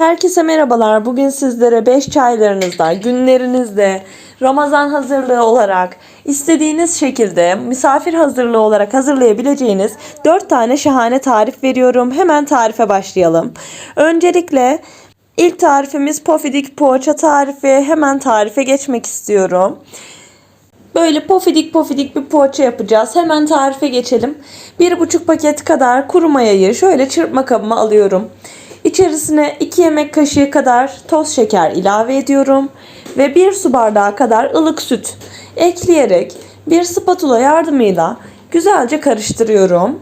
Herkese merhabalar. Bugün sizlere 5 çaylarınızda, günlerinizde, Ramazan hazırlığı olarak istediğiniz şekilde misafir hazırlığı olarak hazırlayabileceğiniz 4 tane şahane tarif veriyorum. Hemen tarife başlayalım. Öncelikle ilk tarifimiz pofidik poğaça tarifi. Hemen tarife geçmek istiyorum. Böyle pofidik pofidik bir poğaça yapacağız. Hemen tarife geçelim. Bir buçuk paket kadar kuru mayayı şöyle çırpma kabıma alıyorum. İçerisine 2 yemek kaşığı kadar toz şeker ilave ediyorum. Ve 1 su bardağı kadar ılık süt ekleyerek bir spatula yardımıyla güzelce karıştırıyorum.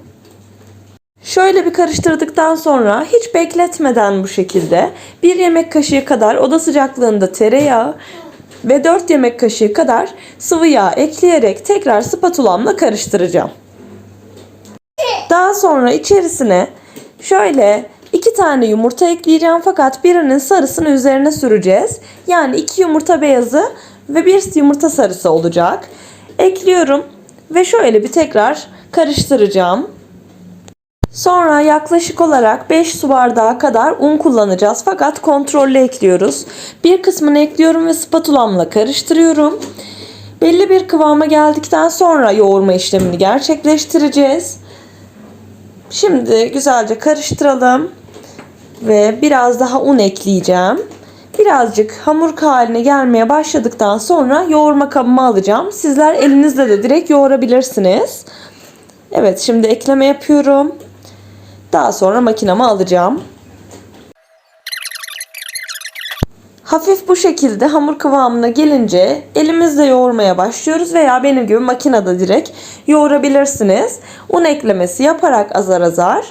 Şöyle bir karıştırdıktan sonra hiç bekletmeden bu şekilde 1 yemek kaşığı kadar oda sıcaklığında tereyağı ve 4 yemek kaşığı kadar sıvı yağ ekleyerek tekrar spatulamla karıştıracağım. Daha sonra içerisine şöyle iki tane yumurta ekleyeceğim fakat birinin sarısını üzerine süreceğiz. Yani iki yumurta beyazı ve bir yumurta sarısı olacak. Ekliyorum ve şöyle bir tekrar karıştıracağım. Sonra yaklaşık olarak 5 su bardağı kadar un kullanacağız fakat kontrollü ekliyoruz. Bir kısmını ekliyorum ve spatulamla karıştırıyorum. Belli bir kıvama geldikten sonra yoğurma işlemini gerçekleştireceğiz. Şimdi güzelce karıştıralım ve biraz daha un ekleyeceğim. Birazcık hamur haline gelmeye başladıktan sonra yoğurma kabıma alacağım. Sizler elinizle de direkt yoğurabilirsiniz. Evet şimdi ekleme yapıyorum. Daha sonra makinama alacağım. Hafif bu şekilde hamur kıvamına gelince elimizle yoğurmaya başlıyoruz veya benim gibi makinede direkt yoğurabilirsiniz. Un eklemesi yaparak azar azar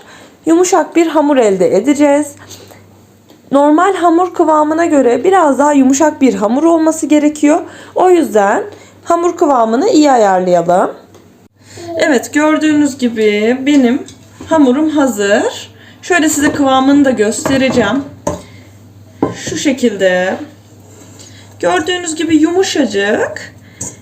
yumuşak bir hamur elde edeceğiz. Normal hamur kıvamına göre biraz daha yumuşak bir hamur olması gerekiyor. O yüzden hamur kıvamını iyi ayarlayalım. Evet gördüğünüz gibi benim hamurum hazır. Şöyle size kıvamını da göstereceğim. Şu şekilde. Gördüğünüz gibi yumuşacık.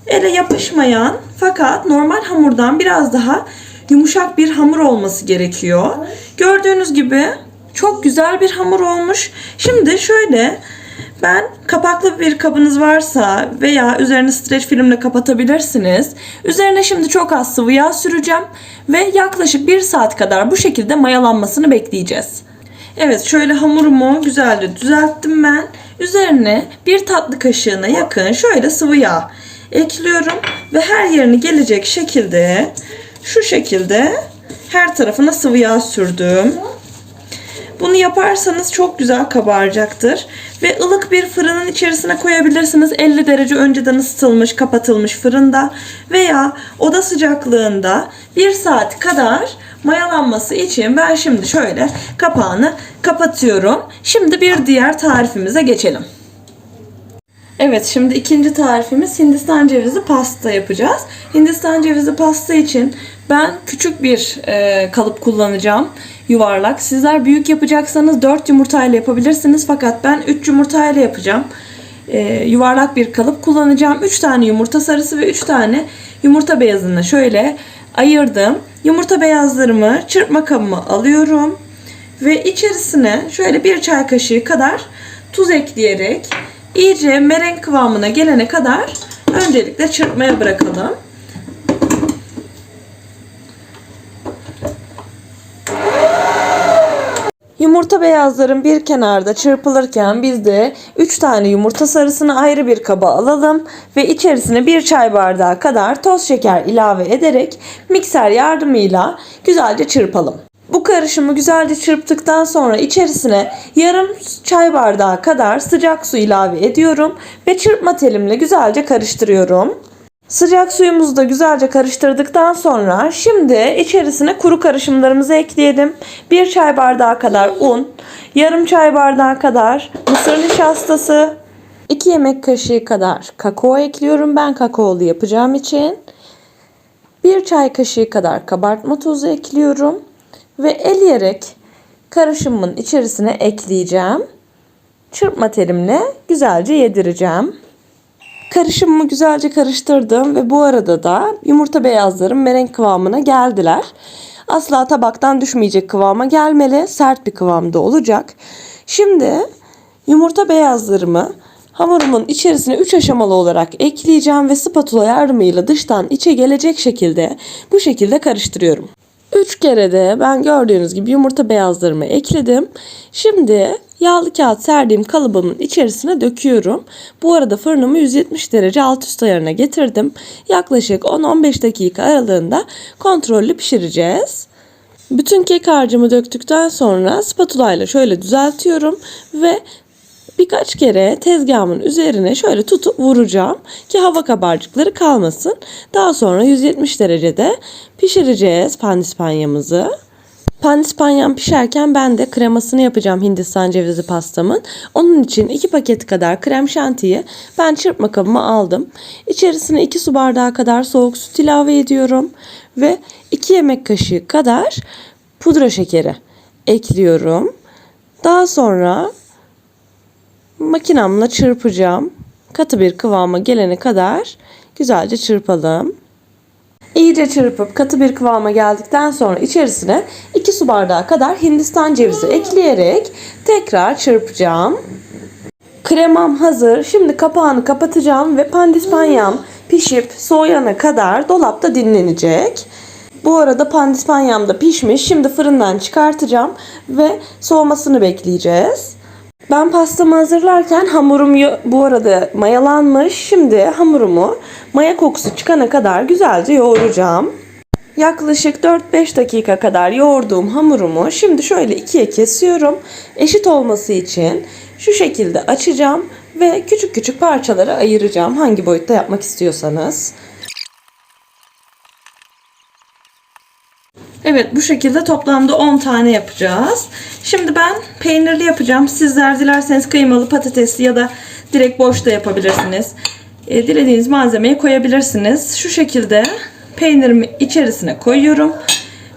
Ele yapışmayan fakat normal hamurdan biraz daha yumuşak bir hamur olması gerekiyor. Gördüğünüz gibi çok güzel bir hamur olmuş. Şimdi şöyle ben kapaklı bir kabınız varsa veya üzerini streç filmle kapatabilirsiniz. Üzerine şimdi çok az sıvı yağ süreceğim ve yaklaşık 1 saat kadar bu şekilde mayalanmasını bekleyeceğiz. Evet şöyle hamurumu güzelce düzelttim ben. Üzerine bir tatlı kaşığına yakın şöyle sıvı yağ ekliyorum ve her yerini gelecek şekilde şu şekilde her tarafına sıvı yağ sürdüm. Bunu yaparsanız çok güzel kabaracaktır. Ve ılık bir fırının içerisine koyabilirsiniz. 50 derece önceden ısıtılmış, kapatılmış fırında veya oda sıcaklığında 1 saat kadar mayalanması için ben şimdi şöyle kapağını kapatıyorum. Şimdi bir diğer tarifimize geçelim. Evet şimdi ikinci tarifimiz Hindistan cevizi pasta yapacağız. Hindistan cevizi pasta için ben küçük bir e, kalıp kullanacağım. Yuvarlak. Sizler büyük yapacaksanız 4 yumurtayla yapabilirsiniz. Fakat ben 3 yumurtayla yapacağım. E, yuvarlak bir kalıp kullanacağım. 3 tane yumurta sarısı ve 3 tane yumurta beyazını şöyle ayırdım. Yumurta beyazlarımı çırpma kabıma alıyorum. Ve içerisine şöyle bir çay kaşığı kadar tuz ekleyerek iyice merenk kıvamına gelene kadar öncelikle çırpmaya bırakalım. Yumurta beyazların bir kenarda çırpılırken biz de 3 tane yumurta sarısını ayrı bir kaba alalım ve içerisine bir çay bardağı kadar toz şeker ilave ederek mikser yardımıyla güzelce çırpalım. Bu karışımı güzelce çırptıktan sonra içerisine yarım çay bardağı kadar sıcak su ilave ediyorum ve çırpma telimle güzelce karıştırıyorum. Sıcak suyumuzu da güzelce karıştırdıktan sonra şimdi içerisine kuru karışımlarımızı ekleyelim. 1 çay bardağı kadar un, yarım çay bardağı kadar mısır nişastası, 2 yemek kaşığı kadar kakao ekliyorum ben kakaolu yapacağım için. 1 çay kaşığı kadar kabartma tozu ekliyorum ve eleyerek karışımın içerisine ekleyeceğim. Çırpma terimle güzelce yedireceğim. Karışımımı güzelce karıştırdım ve bu arada da yumurta beyazlarım merenk kıvamına geldiler. Asla tabaktan düşmeyecek kıvama gelmeli. Sert bir kıvamda olacak. Şimdi yumurta beyazlarımı hamurumun içerisine 3 aşamalı olarak ekleyeceğim ve spatula yardımıyla dıştan içe gelecek şekilde bu şekilde karıştırıyorum. 3 kere de ben gördüğünüz gibi yumurta beyazlarımı ekledim. Şimdi yağlı kağıt serdiğim kalıbımın içerisine döküyorum. Bu arada fırınımı 170 derece alt üst ayarına getirdim. Yaklaşık 10-15 dakika aralığında kontrollü pişireceğiz. Bütün kek harcımı döktükten sonra spatula ile şöyle düzeltiyorum ve birkaç kere tezgahımın üzerine şöyle tutup vuracağım ki hava kabarcıkları kalmasın. Daha sonra 170 derecede pişireceğiz pandispanyamızı. Pandispanyam pişerken ben de kremasını yapacağım Hindistan cevizi pastamın. Onun için 2 paket kadar krem şantiyi ben çırpma kabıma aldım. İçerisine 2 su bardağı kadar soğuk süt ilave ediyorum ve 2 yemek kaşığı kadar pudra şekeri ekliyorum. Daha sonra makinamla çırpacağım. Katı bir kıvama gelene kadar güzelce çırpalım. İyice çırpıp katı bir kıvama geldikten sonra içerisine 2 su bardağı kadar Hindistan cevizi ekleyerek tekrar çırpacağım. Kremam hazır. Şimdi kapağını kapatacağım ve pandispanyam pişip soğuyana kadar dolapta dinlenecek. Bu arada pandispanyam da pişmiş. Şimdi fırından çıkartacağım ve soğumasını bekleyeceğiz. Ben pastamı hazırlarken hamurum bu arada mayalanmış. Şimdi hamurumu maya kokusu çıkana kadar güzelce yoğuracağım. Yaklaşık 4-5 dakika kadar yoğurduğum hamurumu şimdi şöyle ikiye kesiyorum. Eşit olması için şu şekilde açacağım ve küçük küçük parçalara ayıracağım hangi boyutta yapmak istiyorsanız. Evet bu şekilde toplamda 10 tane yapacağız. Şimdi ben peynirli yapacağım. Sizler dilerseniz kıymalı, patatesli ya da direkt boş da yapabilirsiniz. E, dilediğiniz malzemeyi koyabilirsiniz. Şu şekilde peynirimi içerisine koyuyorum.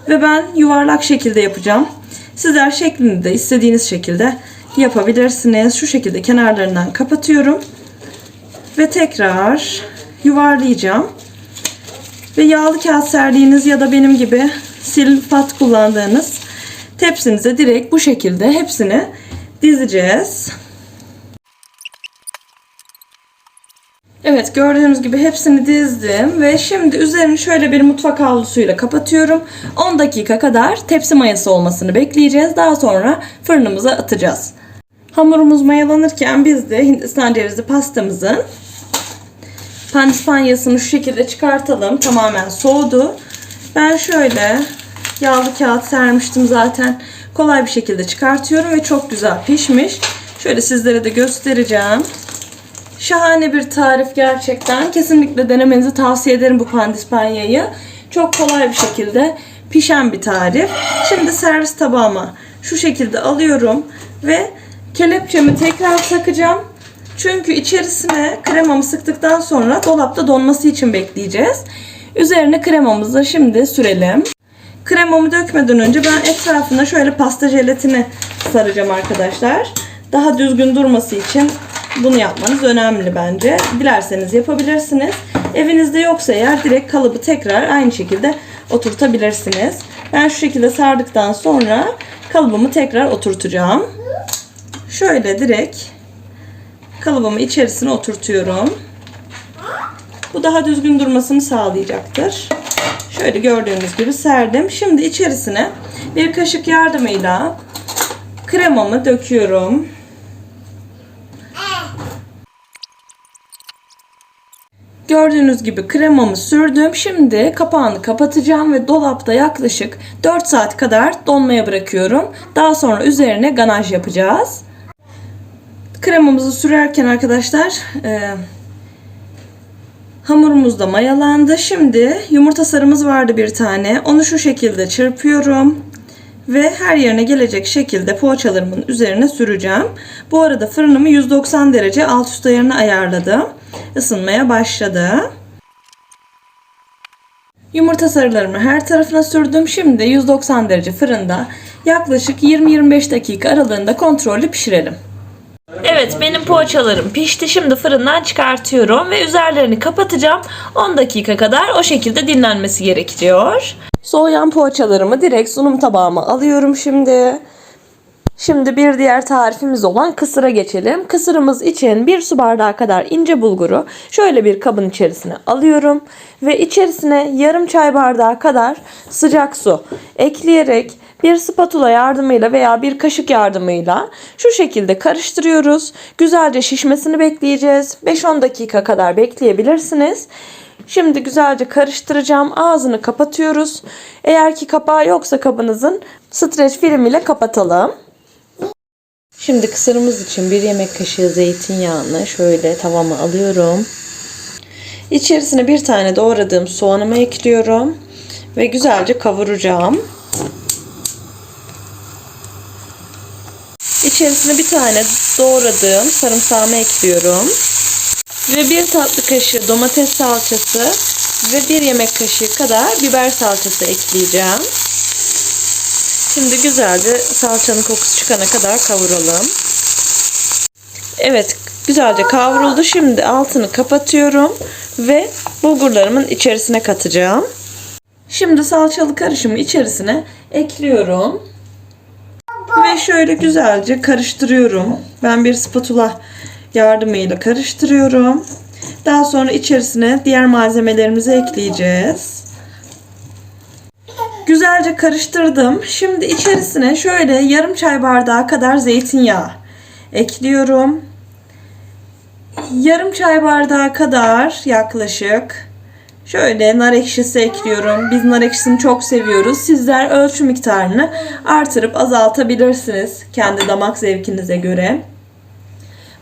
Ve ben yuvarlak şekilde yapacağım. Sizler şeklini de istediğiniz şekilde yapabilirsiniz. Şu şekilde kenarlarından kapatıyorum. Ve tekrar yuvarlayacağım. Ve yağlı kağıt serdiğiniz ya da benim gibi silifat kullandığınız tepsinize direkt bu şekilde hepsini dizeceğiz. Evet gördüğünüz gibi hepsini dizdim ve şimdi üzerini şöyle bir mutfak havlusuyla kapatıyorum. 10 dakika kadar tepsi mayası olmasını bekleyeceğiz. Daha sonra fırınımıza atacağız. Hamurumuz mayalanırken biz de Hindistan cevizi pastamızın pandispanyasını şu şekilde çıkartalım. Tamamen soğudu. Ben şöyle yağlı kağıt sermiştim zaten. Kolay bir şekilde çıkartıyorum ve çok güzel pişmiş. Şöyle sizlere de göstereceğim. Şahane bir tarif gerçekten. Kesinlikle denemenizi tavsiye ederim bu pandispanyayı. Çok kolay bir şekilde pişen bir tarif. Şimdi servis tabağıma şu şekilde alıyorum ve kelepçemi tekrar takacağım. Çünkü içerisine kremamı sıktıktan sonra dolapta donması için bekleyeceğiz. Üzerine kremamızı şimdi sürelim. Kremamı dökmeden önce ben etrafına şöyle pasta jelatini saracağım arkadaşlar. Daha düzgün durması için bunu yapmanız önemli bence. Dilerseniz yapabilirsiniz. Evinizde yoksa eğer direkt kalıbı tekrar aynı şekilde oturtabilirsiniz. Ben şu şekilde sardıktan sonra kalıbımı tekrar oturtacağım. Şöyle direkt kalıbımı içerisine oturtuyorum. Bu daha düzgün durmasını sağlayacaktır. Şöyle gördüğünüz gibi serdim. Şimdi içerisine bir kaşık yardımıyla kremamı döküyorum. Gördüğünüz gibi kremamı sürdüm. Şimdi kapağını kapatacağım ve dolapta yaklaşık 4 saat kadar donmaya bırakıyorum. Daha sonra üzerine ganaj yapacağız. Kremamızı sürerken arkadaşlar e, hamurumuz da mayalandı. Şimdi yumurta sarımız vardı bir tane. Onu şu şekilde çırpıyorum. Ve her yerine gelecek şekilde poğaçalarımın üzerine süreceğim. Bu arada fırınımı 190 derece alt üst ayarına ayarladım. Isınmaya başladı. Yumurta sarılarımı her tarafına sürdüm. Şimdi 190 derece fırında yaklaşık 20-25 dakika aralığında kontrollü pişirelim. Evet benim poğaçalarım pişti. Şimdi fırından çıkartıyorum ve üzerlerini kapatacağım. 10 dakika kadar o şekilde dinlenmesi gerekiyor. Soğuyan poğaçalarımı direkt sunum tabağıma alıyorum şimdi. Şimdi bir diğer tarifimiz olan kısıra geçelim. Kısırımız için bir su bardağı kadar ince bulguru şöyle bir kabın içerisine alıyorum. Ve içerisine yarım çay bardağı kadar sıcak su ekleyerek bir spatula yardımıyla veya bir kaşık yardımıyla şu şekilde karıştırıyoruz. Güzelce şişmesini bekleyeceğiz. 5-10 dakika kadar bekleyebilirsiniz. Şimdi güzelce karıştıracağım. Ağzını kapatıyoruz. Eğer ki kapağı yoksa kabınızın streç film ile kapatalım. Şimdi kısırımız için bir yemek kaşığı zeytinyağını şöyle tavama alıyorum. İçerisine bir tane doğradığım soğanımı ekliyorum ve güzelce kavuracağım. İçerisine bir tane doğradığım sarımsağımı ekliyorum. Ve bir tatlı kaşığı domates salçası ve bir yemek kaşığı kadar biber salçası ekleyeceğim. Şimdi güzelce salçanın kokusu çıkana kadar kavuralım. Evet güzelce kavruldu. Şimdi altını kapatıyorum ve bulgurlarımın içerisine katacağım. Şimdi salçalı karışımı içerisine ekliyorum. Ve şöyle güzelce karıştırıyorum. Ben bir spatula yardımıyla karıştırıyorum. Daha sonra içerisine diğer malzemelerimizi ekleyeceğiz. Güzelce karıştırdım. Şimdi içerisine şöyle yarım çay bardağı kadar zeytinyağı ekliyorum. Yarım çay bardağı kadar yaklaşık şöyle nar ekşisi ekliyorum. Biz nar ekşisini çok seviyoruz. Sizler ölçü miktarını artırıp azaltabilirsiniz kendi damak zevkinize göre.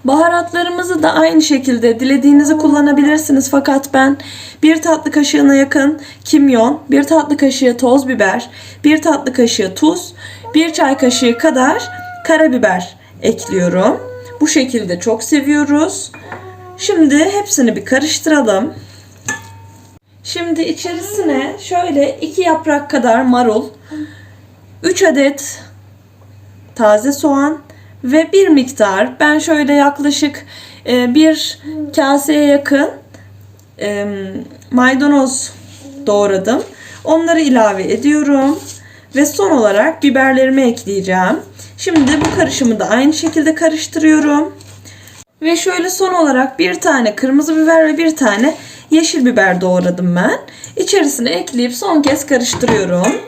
Baharatlarımızı da aynı şekilde dilediğinizi kullanabilirsiniz. Fakat ben bir tatlı kaşığına yakın kimyon, bir tatlı kaşığı toz biber, bir tatlı kaşığı tuz, bir çay kaşığı kadar karabiber ekliyorum. Bu şekilde çok seviyoruz. Şimdi hepsini bir karıştıralım. Şimdi içerisine şöyle iki yaprak kadar marul, 3 adet taze soğan ve bir miktar ben şöyle yaklaşık e, bir kaseye yakın e, maydanoz doğradım. Onları ilave ediyorum ve son olarak biberlerimi ekleyeceğim. Şimdi bu karışımı da aynı şekilde karıştırıyorum. Ve şöyle son olarak bir tane kırmızı biber ve bir tane yeşil biber doğradım ben. İçerisine ekleyip son kez karıştırıyorum.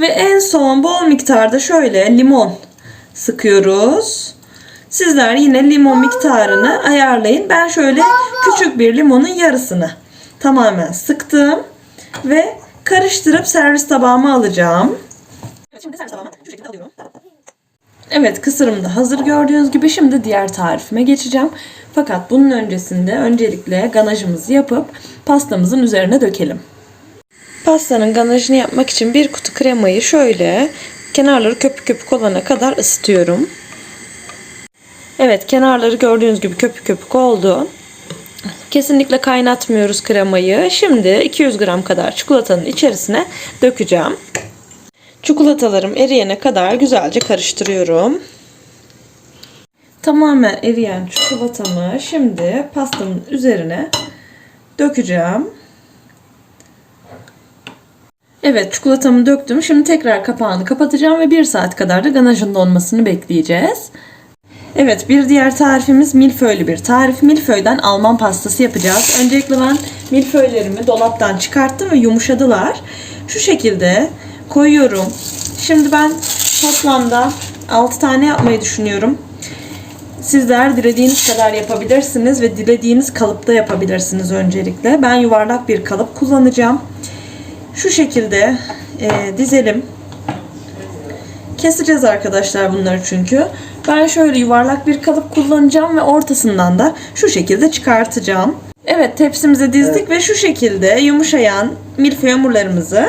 Ve en son bol miktarda şöyle limon sıkıyoruz. Sizler yine limon miktarını ayarlayın. Ben şöyle küçük bir limonun yarısını tamamen sıktım ve karıştırıp servis tabağıma alacağım. Evet, şimdi servis tabağıma şu şekilde alıyorum. Evet kısırım da hazır gördüğünüz gibi şimdi diğer tarifime geçeceğim. Fakat bunun öncesinde öncelikle ganajımızı yapıp pastamızın üzerine dökelim. Pastanın ganajını yapmak için bir kutu kremayı şöyle kenarları köpük köpük olana kadar ısıtıyorum. Evet kenarları gördüğünüz gibi köpük köpük oldu. Kesinlikle kaynatmıyoruz kremayı. Şimdi 200 gram kadar çikolatanın içerisine dökeceğim. Çikolatalarım eriyene kadar güzelce karıştırıyorum. Tamamen eriyen çikolatamı şimdi pastamın üzerine dökeceğim. Evet çikolatamı döktüm. Şimdi tekrar kapağını kapatacağım ve 1 saat kadar da ganajın donmasını bekleyeceğiz. Evet bir diğer tarifimiz milföylü bir tarif. Milföyden Alman pastası yapacağız. Öncelikle ben milföylerimi dolaptan çıkarttım ve yumuşadılar. Şu şekilde koyuyorum. Şimdi ben toplamda 6 tane yapmayı düşünüyorum. Sizler dilediğiniz kadar yapabilirsiniz ve dilediğiniz kalıpta yapabilirsiniz öncelikle. Ben yuvarlak bir kalıp kullanacağım. Şu şekilde e, dizelim. Keseceğiz arkadaşlar bunları çünkü. Ben şöyle yuvarlak bir kalıp kullanacağım ve ortasından da şu şekilde çıkartacağım. Evet tepsimize dizdik ve şu şekilde yumuşayan milföy hamurlarımızı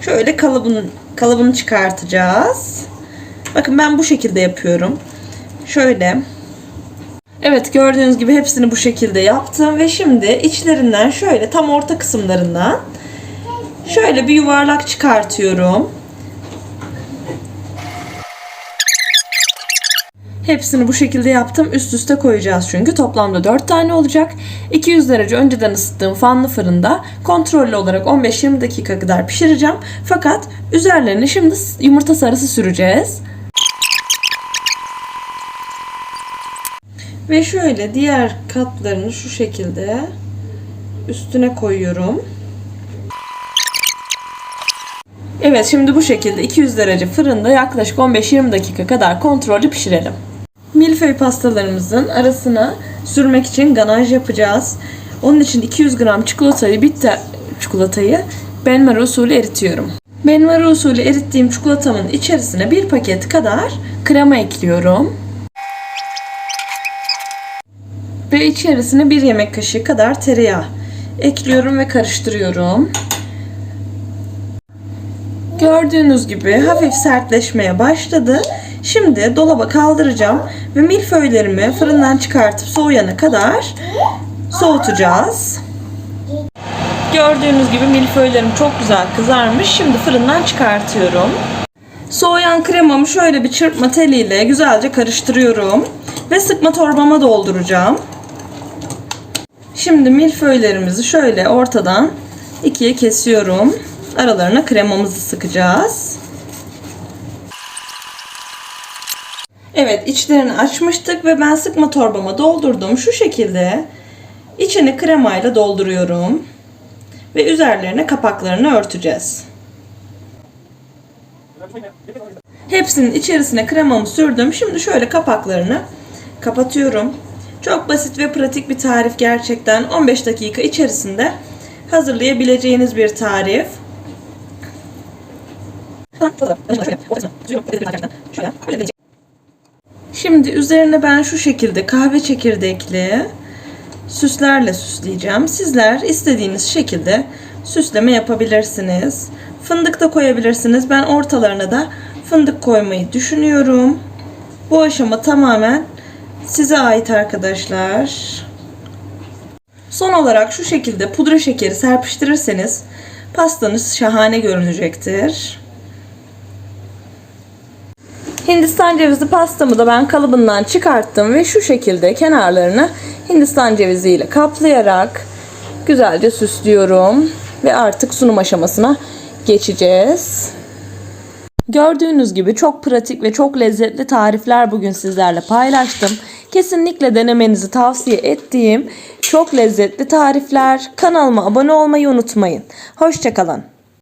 şöyle kalıbın, kalıbını çıkartacağız. Bakın ben bu şekilde yapıyorum. Şöyle. Evet gördüğünüz gibi hepsini bu şekilde yaptım ve şimdi içlerinden şöyle tam orta kısımlarından Şöyle bir yuvarlak çıkartıyorum. Hepsini bu şekilde yaptım. Üst üste koyacağız çünkü. Toplamda 4 tane olacak. 200 derece önceden ısıttığım fanlı fırında kontrollü olarak 15-20 dakika kadar pişireceğim. Fakat üzerlerine şimdi yumurta sarısı süreceğiz. Ve şöyle diğer katlarını şu şekilde üstüne koyuyorum. Evet şimdi bu şekilde 200 derece fırında yaklaşık 15-20 dakika kadar kontrollü pişirelim. Milföy pastalarımızın arasına sürmek için ganaj yapacağız. Onun için 200 gram çikolatayı bitter çikolatayı benmari usulü eritiyorum. Benmari usulü erittiğim çikolatamın içerisine bir paket kadar krema ekliyorum. Ve içerisine bir yemek kaşığı kadar tereyağı ekliyorum ve karıştırıyorum. Gördüğünüz gibi hafif sertleşmeye başladı. Şimdi dolaba kaldıracağım ve milföylerimi fırından çıkartıp soğuyana kadar soğutacağız. Gördüğünüz gibi milföylerim çok güzel kızarmış. Şimdi fırından çıkartıyorum. Soğuyan kremamı şöyle bir çırpma teliyle güzelce karıştırıyorum ve sıkma torbama dolduracağım. Şimdi milföylerimizi şöyle ortadan ikiye kesiyorum. Aralarına kremamızı sıkacağız. Evet içlerini açmıştık ve ben sıkma torbama doldurdum. Şu şekilde içini kremayla dolduruyorum. Ve üzerlerine kapaklarını örteceğiz. Hepsinin içerisine kremamı sürdüm. Şimdi şöyle kapaklarını kapatıyorum. Çok basit ve pratik bir tarif gerçekten. 15 dakika içerisinde hazırlayabileceğiniz bir tarif. Şimdi üzerine ben şu şekilde kahve çekirdekli süslerle süsleyeceğim. Sizler istediğiniz şekilde süsleme yapabilirsiniz. Fındık da koyabilirsiniz. Ben ortalarına da fındık koymayı düşünüyorum. Bu aşama tamamen size ait arkadaşlar. Son olarak şu şekilde pudra şekeri serpiştirirseniz pastanız şahane görünecektir. Hindistan cevizi pastamı da ben kalıbından çıkarttım ve şu şekilde kenarlarını Hindistan ceviziyle kaplayarak güzelce süslüyorum ve artık sunum aşamasına geçeceğiz. Gördüğünüz gibi çok pratik ve çok lezzetli tarifler bugün sizlerle paylaştım. Kesinlikle denemenizi tavsiye ettiğim çok lezzetli tarifler. Kanalıma abone olmayı unutmayın. Hoşçakalın.